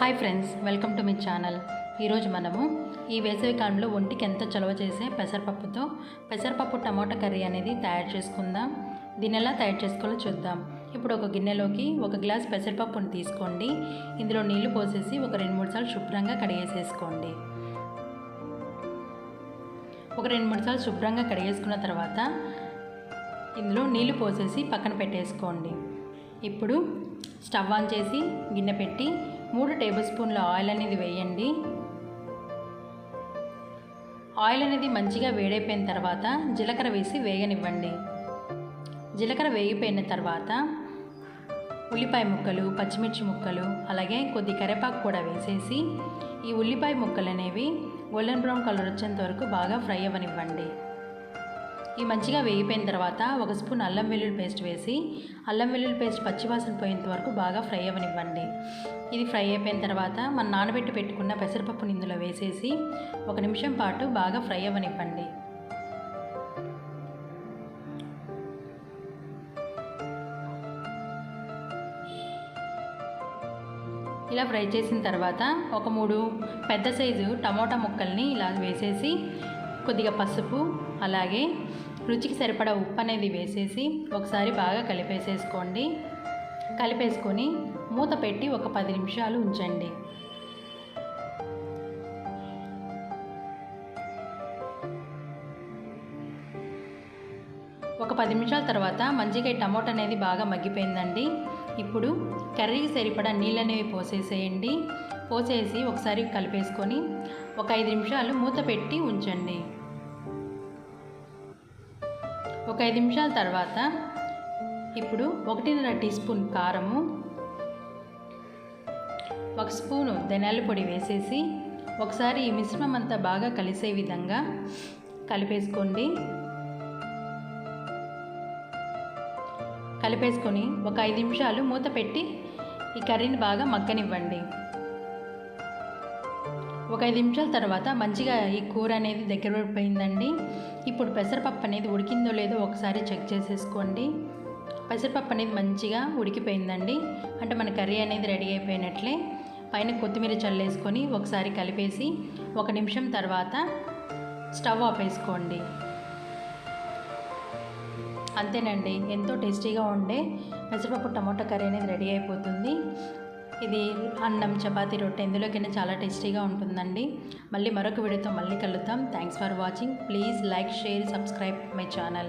Hi friends welcome to మీ channel ఈరోజు మనము ఈ వేసవి కాలంలో ఒంటికి ఎంత చలవ చేసే పెసరపప్పుతో పెసరపప్పు టమాటా కర్రీ అనేది తయారు చేసుకుందాం. దీన్ని ఎలా తయారు చేసుకోవాలో చూద్దాం. ఇప్పుడు ఒక గిన్నెలోకి ఒక గ్లాస్ పెసరపప్పుని తీసుకోండి. ఇందులో నీళ్ళు పోసేసి ఒక రెండు మూడు సార్లు శుభ్రంగా కడిగేసేసుకోండి. ఒక రెండు మూడు సార్లు శుభ్రంగా కడిగేసుకున్న తర్వాత ఇందులో నీళ్ళు పోసేసి పక్కన పెట్టేసుకోండి. ఇప్పుడు స్టవ్ ఆన్ చేసి గిన్నె పెట్టి మూడు టేబుల్ స్పూన్ల ఆయిల్ అనేది వేయండి. ఆయిల్ అనేది మంచిగా వేడైపోయిన తర్వాత జీలకర్ర వేసి వేగనివ్వండి. జీలకర్ర వేగిపోయిన తర్వాత ఉల్లిపాయ ముక్కలు పచ్చిమిర్చి ముక్కలు అలాగే కొద్ది కరివేపాకు కూడా వేసేసి ఈ ఉల్లిపాయ ముక్కలు అనేవి గోల్డెన్ బ్రౌన్ కలర్ వచ్చేంత వరకు బాగా ఫ్రై అవ్వనివ్వండి. ఈ మంచిగా వేగిపోయిన తర్వాత ఒక స్పూన్ అల్లం వెల్లుల్లి పేస్ట్ వేసి అల్లం వెల్లుల్లి పేస్ట్ పచ్చివాసన పోయేంత వరకు బాగా ఫ్రై అవ్వనివ్వండి. ఇది ఫ్రై అయిపోయిన తర్వాత మనం నానబెట్టి పెట్టుకున్న పెసరపప్పుని ఇందులో వేసేసి ఒక నిమిషం పాటు బాగా ఫ్రై అవ్వనివ్వండి. ఇలా ఫ్రై చేసిన తర్వాత ఒక మూడు పెద్ద సైజు టమోటా ముక్కల్ని ఇలా వేసేసి కొద్దిగా పసుపు అలాగే రుచికి సరిపడా ఉప్పు అనేది వేసేసి ఒకసారి బాగా కలిపేసేసుకోండి. కలిపేసుకొని మూత పెట్టి ఒక పది నిమిషాలు ఉంచండి. ఒక పది నిమిషాల తర్వాత మంచిగా టమోటా అనేది బాగా మగ్గిపోయిందండి. ఇప్పుడు కర్రీకి సరిపడా నీళ్ళు అనేవి పోసేసేయండి. పోసేసి ఒకసారి కలిపేసుకొని ఒక ఐదు నిమిషాలు మూత పెట్టి ఉంచండి. ఒక ఐదు నిమిషాల తర్వాత ఇప్పుడు ఒకటిన్నర టీ స్పూన్ కారము ఒక స్పూను ధనియాల పొడి వేసేసి ఒకసారి ఈ మిశ్రమం అంతా బాగా కలిసే విధంగా కలిపేసుకోండి. కలిపేసుకొని ఒక ఐదు నిమిషాలు మూత పెట్టి ఈ కర్రీని బాగా మగ్గనివ్వండి. ఒక ఐదు నిమిషాల తర్వాత మంచిగా ఈ కూర అనేది దగ్గర పడిపోయిందండి. ఇప్పుడు పెసరపప్పు అనేది ఉడికిందో లేదో ఒకసారి చెక్ చేసేసుకోండి. పెసరపప్పు అనేది మంచిగా ఉడికిపోయిందండి. అంటే మన కర్రీ అనేది రెడీ అయిపోయినట్లే. పైన కొత్తిమీర చల్లేసుకొని ఒకసారి కలిపేసి ఒక నిమిషం తర్వాత స్టవ్ ఆపేసుకోండి అంతేనండి. ఎంతో టేస్టీగా ఉండే పెసరపప్పు టమాటా కర్రీ అనేది రెడీ అయిపోతుంది. ఇది అన్నం చపాతీ రొట్టె ఎందులోకైనా చాలా టేస్టీగా ఉంటుందండి. మళ్ళీ మరొక వీడియోతో మళ్ళీ కలుద్దాం. Thanks for watching please like share subscribe my channel